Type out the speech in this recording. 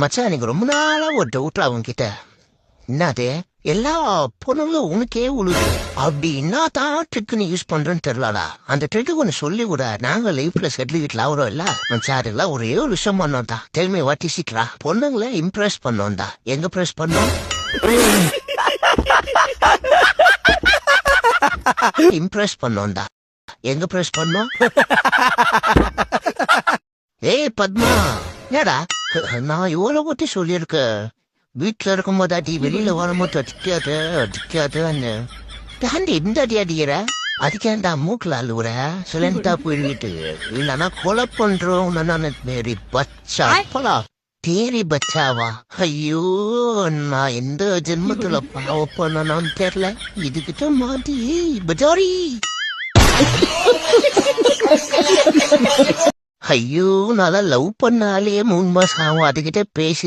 மச்சான் எனக்கு ரொம்ப நாளா ஒரு டவுட்லா அவங்க கிட்ட என்னது? எல்லா பொண்ணுங்களும் உனக்கே உழுது. அப்படி என்ன தான் ட்ரிக் நீ யூஸ் பண்றேன்னு தெரியலடா. அந்த ட்ரிக்கு ஒன்று சொல்லி கூட நாங்க லைஃப்ல செட்டில் ஆகிறோம் இல்ல? சார் எல்லாம் ஒரே ஒரு விஷயம் பண்ணோம் தான் தெளிமை வாட்டி சீக்கிரா பொண்ணுங்களை இம்ப்ரெஸ் பண்ணோம் தான் எங்க ப்ரெஸ் பண்ணோம்? இம்ப்ரெஸ் பண்ணோம் தான் எங்க ப்ரெஸ் பண்ணோம்? ஏய் பத்மா. ஏடா நான் இவ்வளவு பத்தி சொல்லியிருக்கேன் வீட்டுல இருக்கும் போதாட்டி வெளியில வரும்போது அடிக்காது அடிக்காதுன்னு தாண்டி இந்த அடி அடிக்கிற அதுக்கேண்டா மூக்குல அழுவுற சிலண்டா போயிட்டு இல்லைன்னா கொலை பண்றோம் நான் மேரி பச்சா போலா தேரி பச்சாவா ஐயோ நான் எந்த ஜென்மத்துல பாவ பண்ணணும்னு தெரியல இதுக்கிட்ட மாட்டி பஜாரி ஐயோ நான் லவ் பண்ணாலே மூணு மாசம் ஆகும். அதுகிட்ட பேசி